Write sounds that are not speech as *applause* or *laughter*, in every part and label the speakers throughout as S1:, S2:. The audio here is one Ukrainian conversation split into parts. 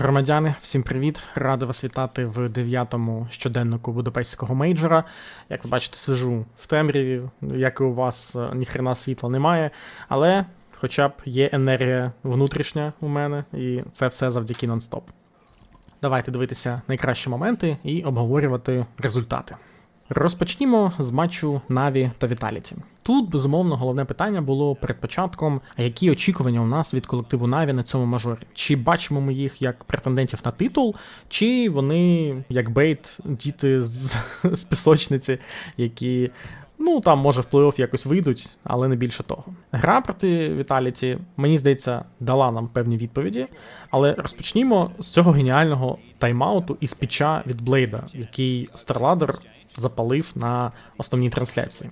S1: Громадяни, всім привіт! Радий вас вітати в дев'ятому щоденнику Будапештського мейджора. Як ви бачите, сижу в темряві, як і у вас е, ніхрена світла немає, але хоча б є енергія внутрішня у мене, і це все завдяки нон-стоп. Давайте дивитися найкращі моменти і обговорювати результати. Розпочнімо з матчу Наві та Віталіті. Тут, безумовно, головне питання було перед початком, а які очікування у нас від колективу Наві на цьому мажорі? Чи бачимо ми їх як претендентів на титул, чи вони як бейт, діти з, з пісочниці, які. Ну, там, може, в плей-офф якось вийдуть, але не більше того. Гра проти Віталіті, мені здається, дала нам певні відповіді. Але розпочнімо з цього геніального тайм-ауту із піча від Блейда, який Старладер запалив на основній трансляції.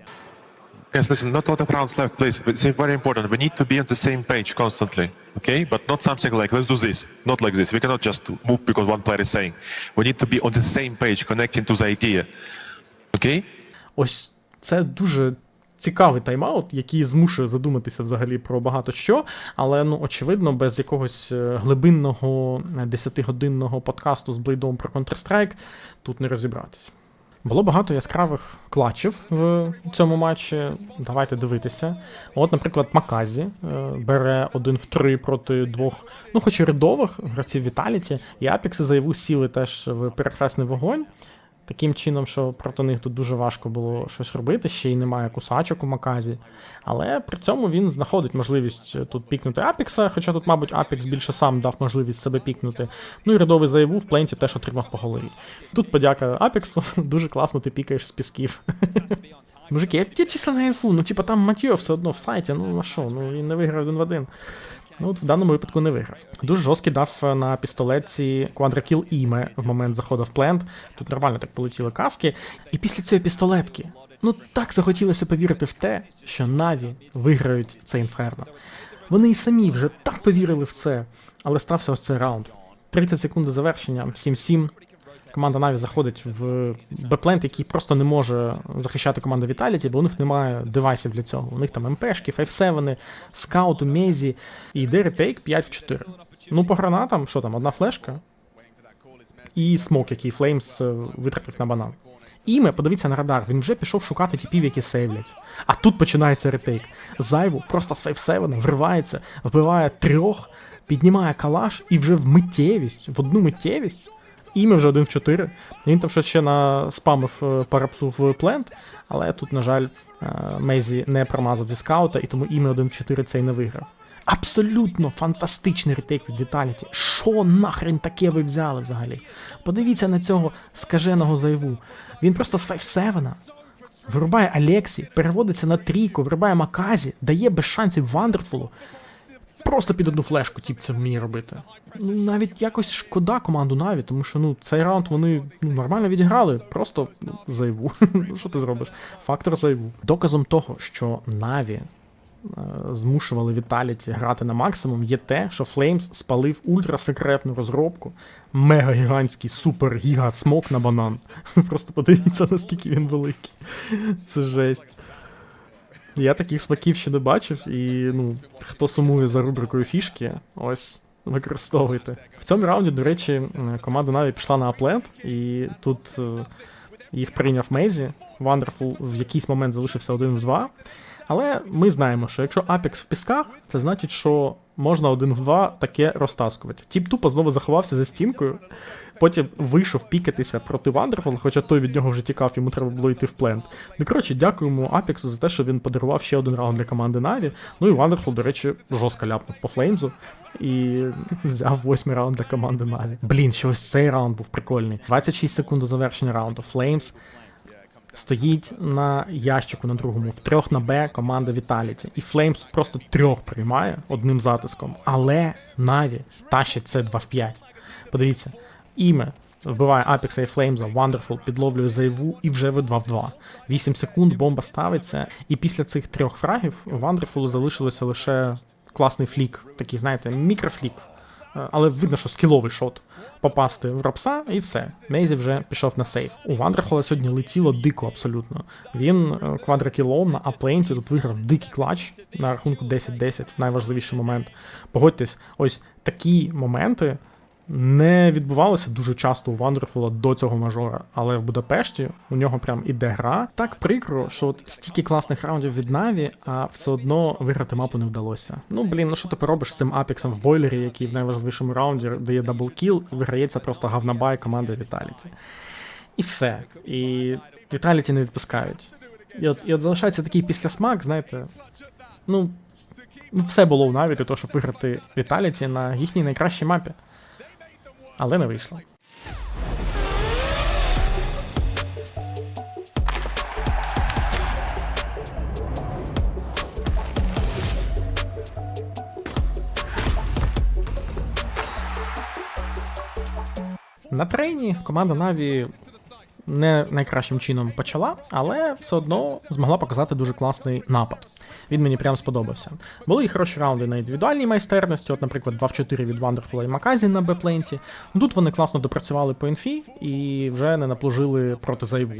S2: Yes, listen, not a lot of rounds left, please. It's very important. We need to be on the same page constantly, okay? But not something like, let's do this. Not like this. We cannot just move because one player is saying. We need to be on the same page, connecting to the idea. Okay?
S1: Ось це дуже цікавий тайм-аут, який змушує задуматися взагалі про багато що, але ну очевидно, без якогось е, глибинного е, 10-годинного подкасту з Блейдом про Counter-Strike тут не розібратись. Було багато яскравих клатчів в цьому матчі. Давайте дивитися. От, наприклад, Маказі е, бере один в три проти двох, ну, хоч і рядових гравців Віталіті, і Апікси заяву сіли теж в перехресний вогонь. Таким чином, що проти них тут дуже важко було щось робити, ще й немає кусачок у Маказі. Але при цьому він знаходить можливість тут пікнути Апікса, хоча тут, мабуть, Апікс більше сам дав можливість себе пікнути. Ну і рядовий заяву в пленті теж отримав по голові. Тут подяка Апексу, *laughs* дуже класно ти пікаєш з пісків. *laughs* Мужики, я, чисто на інфу, ну типа там Матьо все одно в сайті, ну а що, ну він не виграв один в один. Ну, от в даному випадку не виграв. Дуже жорсткий дав на пістолетці квадракіл іме в момент заходу в плент. Тут нормально так полетіли каски. І після цієї пістолетки, ну так захотілося повірити в те, що Наві виграють це інферно. Вони і самі вже так повірили в це, але стався ось цей раунд. 30 секунд до завершення, 7-7. Команда Наві заходить в беплент, який просто не може захищати команду Vitality, бо у них немає девайсів для цього. У них там МПшки, 5-7, скауту, Мезі і йде ретейк 5 в 4. Ну, по гранатам, що там, одна флешка і смок, який Флеймс витратив на банан. Іме, подивіться на радар, він вже пішов шукати типів, які сейвлять. А тут починається ретейк. Зайву просто з 5-7 вривається, вбиває трьох, піднімає калаш і вже в миттєвість, в одну миттєвість Іме вже один в 4. Він там щось ще на спамив е, парапсу в плент, але тут, на жаль, е, Мейзі не промазав зі скаута, і тому іме один в 4 цей не виграв. Абсолютно фантастичний ретейк від Віталіті. Що нахрен таке ви взяли взагалі? Подивіться на цього скаженого зайву. Він просто з 5-7 вирубає Алексі, переводиться на трійку, вирубає Маказі, дає без шансів Вандерфулу. Просто під одну флешку тіп це вміє робити. Ну, навіть якось шкода команду Наві, тому що ну, цей раунд вони ну, нормально відіграли, просто ну, зайву. Ну, *laughs* що ти зробиш? Фактор зайву. Доказом того, що Наві е, змушували Віталіті грати на максимум, є те, що Флеймс спалив ультрасекретну розробку, мега-гігантський супер-гіга смок на банан. *laughs* Просто подивіться, наскільки він великий. Це жесть. Я таких смаків ще не бачив, і ну, хто сумує за рубрикою фішки, ось використовуйте. В цьому раунді, до речі, команда Наві пішла на аплент, і тут е, їх прийняв Мейзі. Вандерфул в якийсь момент залишився один в два. Але ми знаємо, що якщо Апекс в пісках, це значить, що можна один в два таке розтаскувати. Тіп тупо знову заховався за стінкою, потім вийшов пікатися проти Вандерфул, хоча той від нього вже тікав, йому треба було йти в плент. Ну коротше, дякуємо Апексу за те, що він подарував ще один раунд для команди Наві. Ну і Вандерфул, до речі, жорстко ляпнув по Флеймзу. І взяв восьмий раунд для команди Наві. Блін, ще ось цей раунд був прикольний. 26 секунд до завершення раунду. Флеймс стоїть на ящику на другому, в трьох на Б команда Vitality. І Флеймс просто трьох приймає одним затиском. Але Наві тащить це 2 в 5. Подивіться, іме. Вбиває Апекса і Флеймза, Wonderful підловлює зайву і вже ви 2 в 2. 8 секунд, бомба ставиться. І після цих трьох фрагів Wonderful залишилося лише класний флік, такий, знаєте, мікрофлік. Е, Але видно, що скіловий шот. Попасти в Ропса і все. Мейзі вже пішов на сейф. У Вандерхола сьогодні летіло дико абсолютно. Він е, квадрокілом на апленті тут виграв дикий клач на рахунку 10-10 в найважливіший момент. Погодьтесь, ось такі моменти не відбувалося дуже часто у Вандерфула до цього мажора, але в Будапешті у нього прям іде гра. Так прикро, що от стільки класних раундів від Наві, а все одно виграти мапу не вдалося. Ну блін, ну що ти поробиш з цим апексом в бойлері, який в найважливішому раунді дає даблкіл, і виграється просто гавнабай команди Віталіті. І все. І Віталіті не відпускають. І от, і от залишається такий післясмак, знаєте. Ну, все було в Наві для того, щоб виграти Віталіті на їхній найкращій мапі. Але не вийшло. На трейні команда Наві не найкращим чином почала, але все одно змогла показати дуже класний напад. Він мені прям сподобався. Були і хороші раунди на індивідуальній майстерності, от, наприклад, 2 в 4 від Вандерфула і Маказі на Б-пленті. Тут вони класно допрацювали по інфі і вже не наплужили проти зайву.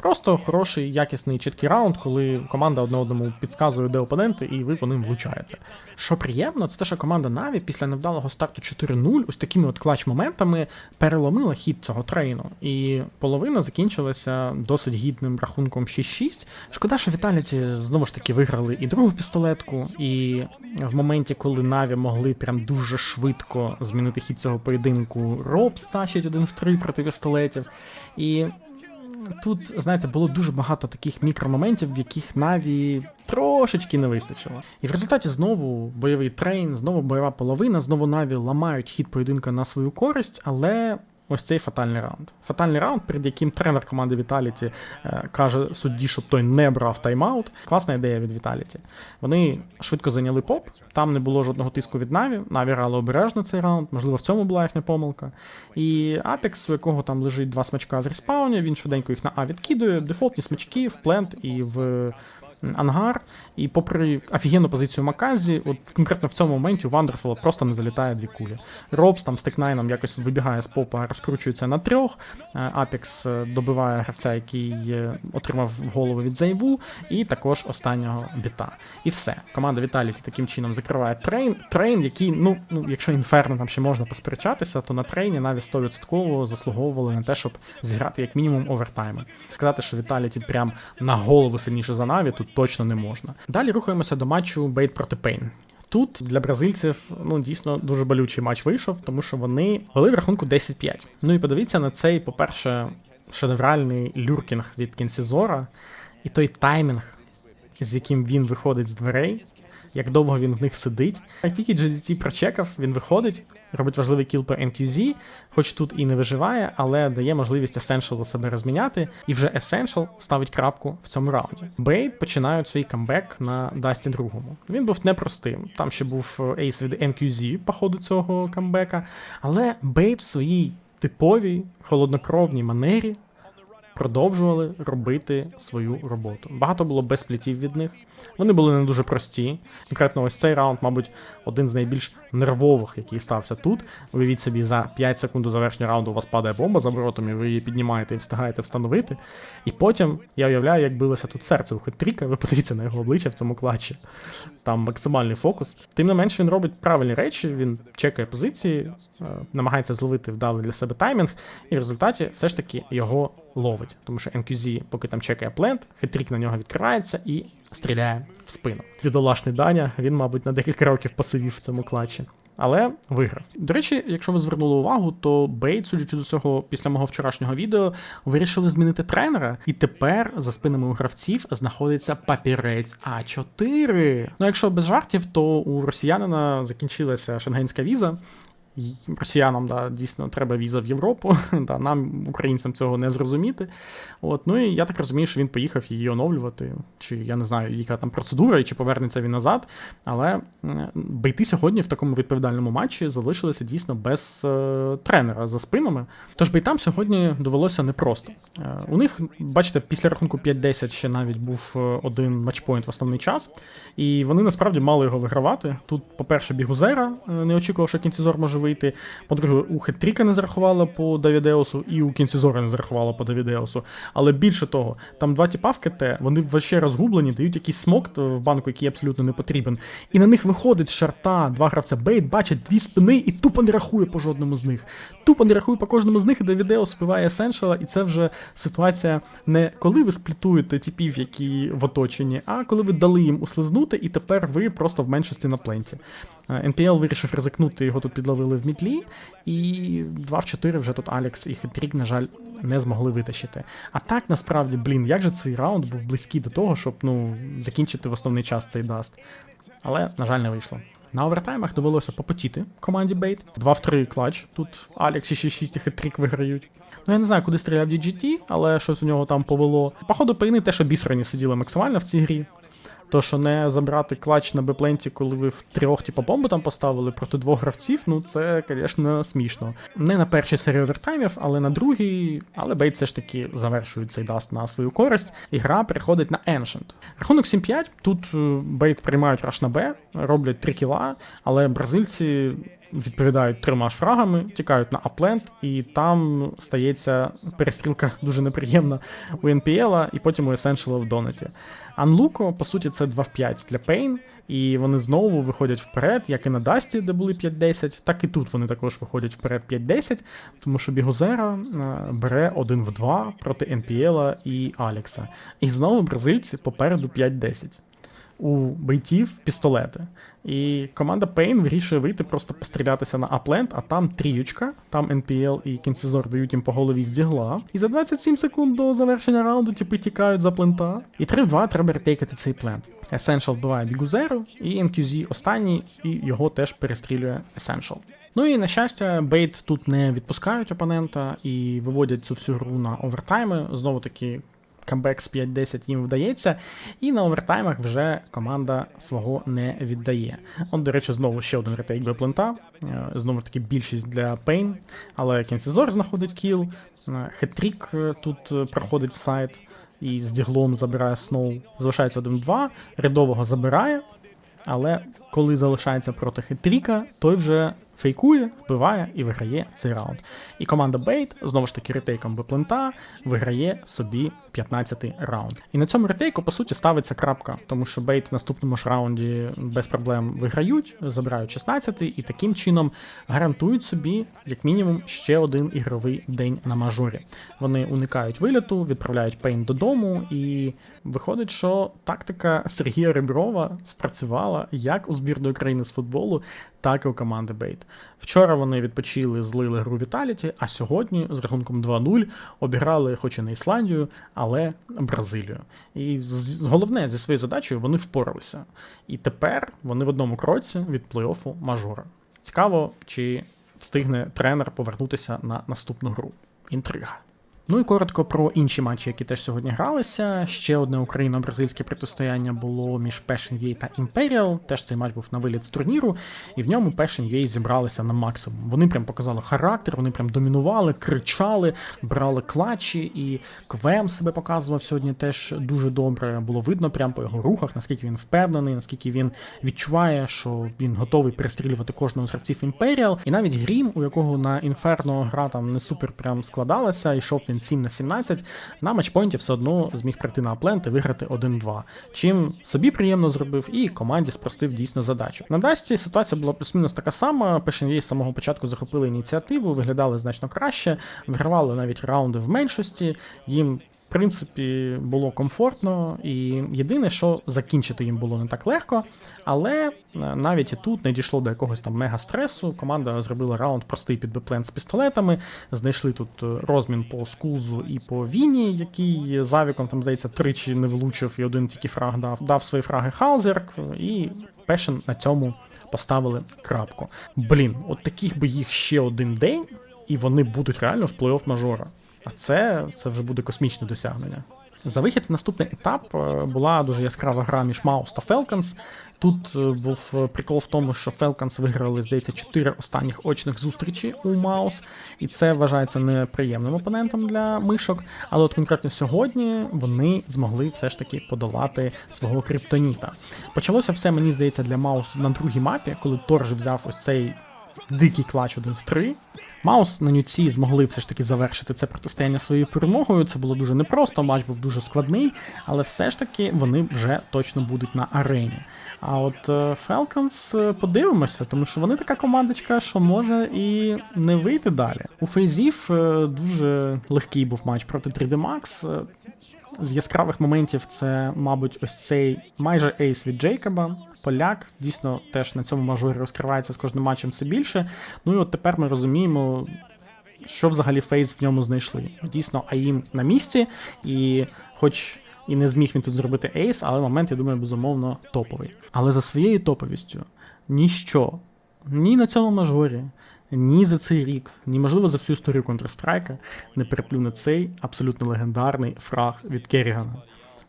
S1: Просто хороший, якісний, чіткий раунд, коли команда одне одному підказує, де опоненти, і ви по ним влучаєте. Що приємно, це те, що команда Наві після невдалого старту 4-0 ось такими от клач-моментами переломила хід цього трейну. І половина закінчилася досить гідним рахунком 6-6. Шкода, що Віталіті знову ж таки виграли і другу пістолетку, і в моменті, коли Наві могли прям дуже швидко змінити хід цього поєдинку, Роб стащить один в три проти пістолетів. І тут, знаєте, було дуже багато таких мікромоментів, в яких Наві трошечки не вистачило. І в результаті знову бойовий трейн, знову бойова половина, знову Наві ламають хід поєдинка на свою користь, але. Ось цей фатальний раунд. Фатальний раунд, перед яким тренер команди Vitality е, каже судді, щоб той не брав тайм-аут. Класна ідея від Vitality. Вони швидко зайняли поп, там не було жодного тиску від Наві. Наві грали обережно цей раунд, можливо, в цьому була їхня помилка. І Apex, у якого там лежить два смачка в респауні, він швиденько їх на А відкидує, дефолтні смачки в плент і в ангар. І попри офігенну позицію Маказі, от конкретно в цьому моменті у Вандерфула просто не залітає дві кулі. Робс там з текнайном якось вибігає з попа, розкручується на трьох. Е, Апекс е, добиває гравця, який е, отримав голову від Зайву, і також останнього біта. І все. Команда Vitality таким чином закриває трейн. Трейн, який, ну, ну якщо інферно там ще можна посперечатися, то на трейні навіть 100% заслуговували на те, щоб зіграти як мінімум овертайми. Сказати, що Vitality прям на голову сильніше за Наві, тут точно не можна. Далі рухаємося до матчу Бейт проти Пейн. Тут для бразильців ну дійсно дуже болючий матч вийшов, тому що вони вели в рахунку 10-5. Ну і подивіться на цей, по-перше, шедевральний люркінг від Кінсізора, і той таймінг, з яким він виходить з дверей, як довго він в них сидить. Як тільки GDT прочекав, він виходить, робить важливий кіл по MQZ, хоч тут і не виживає, але дає можливість Essential себе розміняти, і вже Essential ставить крапку в цьому раунді. Бейт починають свій камбек на Дасті другому. Він був непростим. Там ще був ейс від MQZ по ходу цього камбека, але Бейт в своїй типовій холоднокровній манері продовжували робити свою роботу. Багато було без плітів від них. Вони були не дуже прості. Конкретно, ось цей раунд, мабуть, один з найбільш нервових, який стався тут. Уявіть собі, за 5 секунд до завершення раунду у вас падає бомба за воротом, і ви її піднімаєте і встигаєте встановити. І потім я уявляю, як билося тут серце у Хеттріка. Ви подивіться на його обличчя в цьому клатчі. Там максимальний фокус. Тим не менш, він робить правильні речі, він чекає позиції, е, намагається зловити вдалий для себе таймінг, і в результаті все ж таки його ловить. Тому що MQZ, поки там чекає плент, хитрік на нього відкривається і стріляє в спину. Відолашний Даня, він, мабуть, на декілька років посивів в цьому клатчі. Але виграв. До речі, якщо ви звернули увагу, то Бейт, судячи з усього, після мого вчорашнього відео, вирішили змінити тренера, і тепер за спинами у гравців знаходиться папірець А4. Ну, якщо без жартів, то у росіянина закінчилася шенгенська віза. Росіянам да, дійсно треба віза в Європу. *laughs* Да, нам, українцям, цього не зрозуміти. От, ну і я так розумію, що він поїхав її оновлювати, чи я не знаю, яка там процедура, і чи повернеться він назад. Але бейти сьогодні в такому відповідальному матчі залишилися дійсно без е, тренера за спинами. Тож бейтам сьогодні довелося непросто. Е, у них, бачите, після рахунку 5-10 ще навіть був е, один матчпоінт в основний час, і вони насправді мали його вигравати. Тут, по-перше, Бігузера е, не очікував, що кінцізор може вийти. Вийти. По-друге, у Хетріка не зарахувала по Давідеусу, і у Кінцізора не зарахувала по Давідеусу. Але більше того, там два тіпа в КТ, вони вообще розгублені, дають якийсь смок в банку, який абсолютно не потрібен. І на них виходить шарта, два гравця бейт, бачать дві спини і тупо не рахує по жодному з них. Тупо не рахує по кожному з них, і Давідеус співає Есеншала, і це вже ситуація не коли ви сплітуєте типів, які в оточенні, а коли ви дали їм услизнути, і тепер ви просто в меншості на пленті. Е, НПЛ вирішив ризикнути, його тут підловили в мідлі, і 2 в 4 вже тут Алекс і Хитрік, на жаль, не змогли витащити. А так насправді, блін, як же цей раунд був близький до того, щоб ну, закінчити в основний час цей даст. Але, на жаль, не вийшло. На овертаймах довелося попотіти команді Бейт. 2 в 3 клач. Тут Алекс і 6-6 і хитрік виграють. Ну я не знаю, куди стріляв DGT, але щось у нього там повело. Походу, пейни те, що бісрані сиділи максимально в цій грі. То, що не забрати клач на Бепленті, коли ви в трьох, типу, бомбу там поставили проти двох гравців, ну це, звісно, смішно. Не на першій серії овертаймів, але на другій. Але Бейт все ж таки завершує цей даст на свою користь. І гра переходить на Ancient. Рахунок 7-5. Тут е, Бейт приймають раш на Б, роблять 3 кіла, але бразильці. Відповідають трьома ж фрагами, тікають на Апленд, і там стається перестрілка дуже неприємна у НПЛ, і потім у Essential в Донаті. Анлуко, по суті, це 2 в 5 для Пейн, і вони знову виходять вперед, як і на Дасті, де були 5-10, так і тут вони також виходять вперед 5-10, тому що Бігузера е, бере 1 в 2 проти НПЛа і Алекса. І знову бразильці попереду 5-10. У бейтів пістолети. І команда Pain вирішує вийти, просто пострілятися на Апленд, а там тріючка, там NPL і Кінцізор дають їм по голові з дігла. І за 27 секунд до завершення раунду типи тікають за плента. І 3 в 2 треба ретейкати цей плент. Essential вбиває Бігузеру, і NQZ останній, і його теж перестрілює Essential. Ну і на щастя, Бейт тут не відпускають опонента і виводять цю всю гру на овертайми. Знову таки камбек з 5-10 їм вдається, і на овертаймах вже команда свого не віддає. От, до речі, знову ще один ретейк до плента. Е, Знову таки більшість для Пейн, але Кінцезор знаходить кіл. Е, Хетрік е, тут проходить в сайт і з діглом забирає Сноу. Залишається 1-2, рядового забирає. Але коли залишається проти хитріка, той вже фейкує, вбиває і виграє цей раунд. І команда Бейт, знову ж таки, ретейком Беплента, виграє собі 15-й раунд. І на цьому ретейку, по суті, ставиться крапка, тому що Бейт в наступному ж раунді без проблем виграють, забирають 16-й і таким чином гарантують собі, як мінімум, ще один ігровий день на мажорі. Вони уникають виліту, відправляють Пейн додому, і виходить, що тактика Сергія Реброва спрацювала як у збірної України з футболу, так і у команди Бейт. Вчора вони відпочили, злили гру Віталіті, а сьогодні з рахунком 2-0 обіграли, хоч і не Ісландію, але Бразилію. І головне зі своєю задачею вони впоралися. І тепер вони в одному кроці від плей-оффу мажора. Цікаво, чи встигне тренер повернутися на наступну гру. Інтрига. Ну і коротко про інші матчі, які теж сьогодні гралися. Ще одне україно-бразильське протистояння було між Passion UA та Imperial. Теж цей матч був на виліт з турніру, і в ньому Passion UA зібралися на максимум. Вони прям показали характер, вони прям домінували, кричали, брали клатчі, і Квем себе показував сьогодні теж дуже добре. Було видно прямо по його рухах, наскільки він впевнений, наскільки він відчуває, що він готовий перестрілювати кожного з гравців Imperial. І навіть Грім, у якого на Інферно гра там не супер прям складалася, йшов він 7 на 17, на матчпойнті все одно зміг прийти на аплент і виграти 1-2. Чим собі приємно зробив, і команді спростив дійсно задачу. На Дасті ситуація була плюс-мінус така сама. PSNV з самого початку захопили ініціативу, виглядали значно краще, вигравали навіть раунди в меншості. Їм в принципі, було комфортно, і єдине, що закінчити їм було не так легко, але е, навіть і тут не дійшло до якогось там мега стресу. Команда зробила раунд простий під беплен з пістолетами. Знайшли тут е, розмін по скузу і по Віні, який завіком авіком там здається тричі не влучив і один тільки фраг дав. Дав свої фраги Халзерк, і Пешен на цьому поставили крапку. Блін, от таких би їх ще один день, і вони будуть реально в плей-офф мажора. А це, це вже буде космічне досягнення. За вихід в наступний етап е, була дуже яскрава гра між Маус та Falcons. Тут е, був е, прикол в тому, що Falcons виграли, здається, чотири останніх очних зустрічі у Маус, і це вважається неприємним опонентом для мишок. Але от конкретно сьогодні вони змогли все ж таки подолати свого криптоніта. Почалося все, мені здається, для Маус на другій мапі, коли Торж взяв ось цей дикий клач 1 в 3. Маус на нюці змогли все ж таки завершити це протистояння своєю перемогою. Це було дуже непросто, матч був дуже складний, але все ж таки вони вже точно будуть на арені. А от е, Falcons е, подивимося, тому що вони така командочка, що може і не вийти далі. У фейзів е, дуже легкий був матч проти 3D Max. З яскравих моментів це, мабуть, ось цей майже ейс від Джейкоба. Поляк дійсно теж на цьому мажорі розкривається з кожним матчем все більше. Ну і от тепер ми розуміємо, що взагалі Фейс в ньому знайшли. Дійсно, Аїм на місці, і хоч і не зміг він тут зробити ейс, але момент, я думаю, безумовно топовий. Але за своєю топовістю ніщо ні на цьому мажорі, ні за цей рік, ні, можливо, за всю історію Counter-Strike не переплюне цей абсолютно легендарний фраг від Керрігана.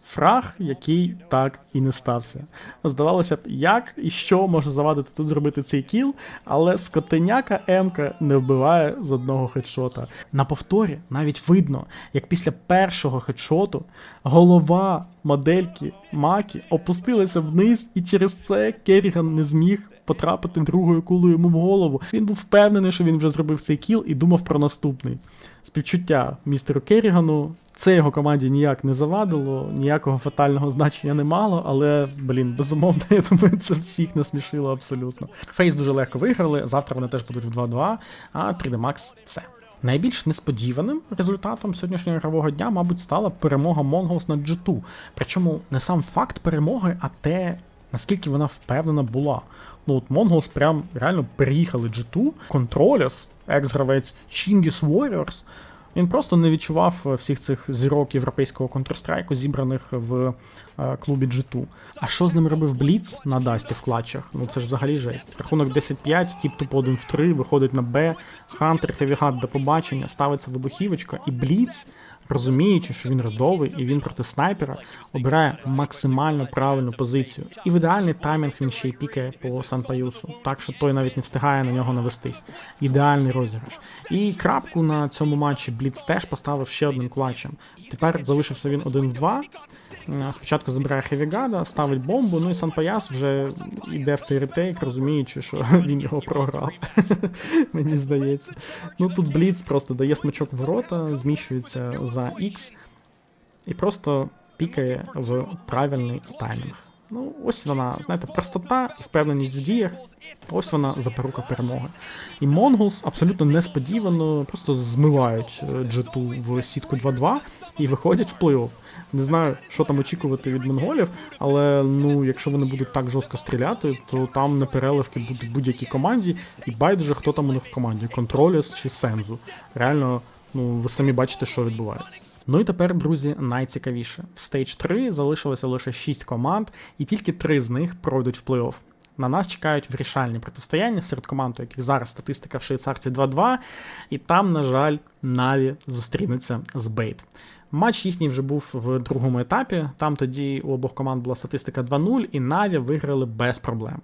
S1: Фраг, який так і не стався. Здавалося б, як і що може завадити тут зробити цей кіл, але скотеняка Емка не вбиває з одного хедшота. На повторі навіть видно, як після першого хедшоту голова модельки Макі опустилася вниз, і через це Керріган не зміг потрапити другою кулею йому в голову. Він був впевнений, що він вже зробив цей кіл і думав про наступний. Співчуття містеру Керрігану. Це його команді ніяк не завадило, ніякого фатального значення не мало, але, блін, безумовно, *laughs* я думаю, це всіх насмішило абсолютно. Фейс дуже легко виграли, завтра вони теж будуть в 2-2, а 3D Max все. Найбільш несподіваним результатом сьогоднішнього ігрового дня, мабуть, стала перемога Mongols над G2. Причому не сам факт перемоги, а те, наскільки вона впевнена була. Ну от Монголс прям реально переїхали G2, Controllers, екс-гравець Chingis Warriors, він просто не відчував е, всіх цих зірок європейського Counter-Strike, зібраних в клубі G2. А що з ним робив Бліц на Дасті в клатчах? Ну це ж взагалі жесть. Рахунок 10-5, тіп тупо 1 в 3, виходить на Б, Хантер, Хевігат до побачення, ставиться вибухівочка, і Бліц, розуміючи, що він рядовий і він проти снайпера, обирає максимально правильну позицію. І в ідеальний таймінг він ще й пікає по Санпаюсу, так що той навіть не встигає на нього навестись. Ідеальний розіграш. І крапку на цьому матчі Бліц теж поставив ще одним клатчем. Тепер залишився він один в два. Е, Спочатку забирає Хевігада, ставить бомбу, ну і Санпаяс вже йде в цей ретейк, розуміючи, що *laughs* він його програв. *laughs* Мені здається. Ну тут Бліц просто дає смачок в ворота, зміщується за X і просто пікає в правильний таймінг. Ну, ось вона, знаєте, простота і впевненість в діях. Ось вона запорука перемоги. І Монголс абсолютно несподівано просто змивають е, G2 в сітку 2-2 і виходять в плей-офф. Не знаю, що там очікувати від монголів, але ну, якщо вони будуть так жорстко стріляти, то там непереливки будуть будь-якій команді, і байдуже, хто там у них в команді Контроліс чи Сензу. Реально, ну ви самі бачите, що відбувається. Ну і тепер, друзі, найцікавіше. В Stage 3 залишилося лише 6 команд, і тільки 3 з них пройдуть в плей-офф. На нас чекають вирішальні протистояння серед команд, у яких зараз статистика в швейцарці 2-2, і там, на жаль, Наві зустрінуться з Бейт. Матч їхній вже був в другому етапі. Там тоді у обох команд була статистика 2-0, і Наві виграли без проблем.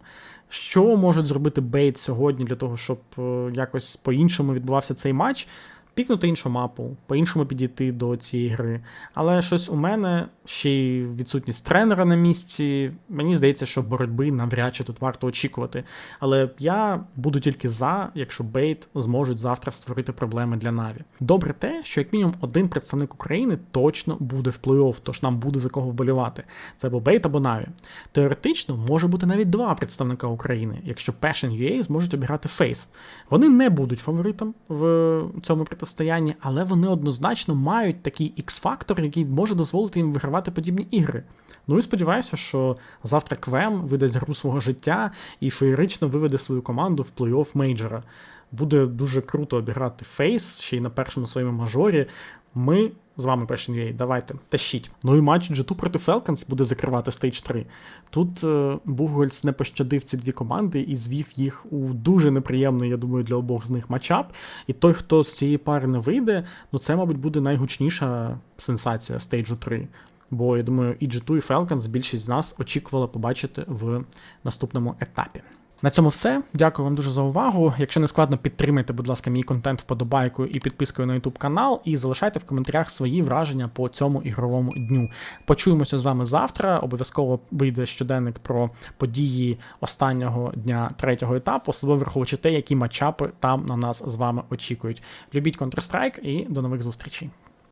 S1: Що можуть зробити Бейт сьогодні для того, щоб е, якось по-іншому відбувався цей матч? Пікнути іншу мапу, по-іншому підійти до цієї гри. Але щось у мене ще й відсутність тренера на місці. Мені здається, що боротьби навряд чи тут варто очікувати. Але я буду тільки за, якщо Бейт зможуть завтра створити проблеми для Наві. Добре те, що як мінімум один представник України точно буде в плей-офф, тож нам буде за кого вболівати. Це або Бейт, або Наві. Теоретично може бути навіть два представника України, якщо Passion UA зможуть обіграти Фейс. Вони не будуть фаворитом в цьому протистоянні, але вони однозначно мають такий X-фактор, який може дозволити їм вигравати подібні ігри. Ну і сподіваюся, що завтра Квем видасть гру свого життя і феєрично виведе свою команду в плей-офф мейджора. Буде дуже круто обіграти Фейс ще й на першому своєму мажорі. Ми з вами Passion давайте, тащіть. Ну і матч G2 проти Falcons буде закривати стейдж 3. Тут е, Бугольц не пощадив ці дві команди і звів їх у дуже неприємний, я думаю, для обох з них матчап. І той, хто з цієї пари не вийде, ну це, мабуть, буде найгучніша сенсація стейджу 3. Бо я думаю, і G2, і Falcons більшість з нас очікувала побачити в наступному етапі. На цьому все. Дякую вам дуже за увагу. Якщо не складно, підтримайте, будь ласка, мій контент вподобайкою і підпискою на YouTube канал, і залишайте в коментарях свої враження по цьому ігровому дню. Почуємося з вами завтра. Обов'язково вийде щоденник про події останнього дня третього етапу, особливо враховуючи те, які матчапи там на нас з вами очікують. Любіть Counter-Strike і до нових зустрічей.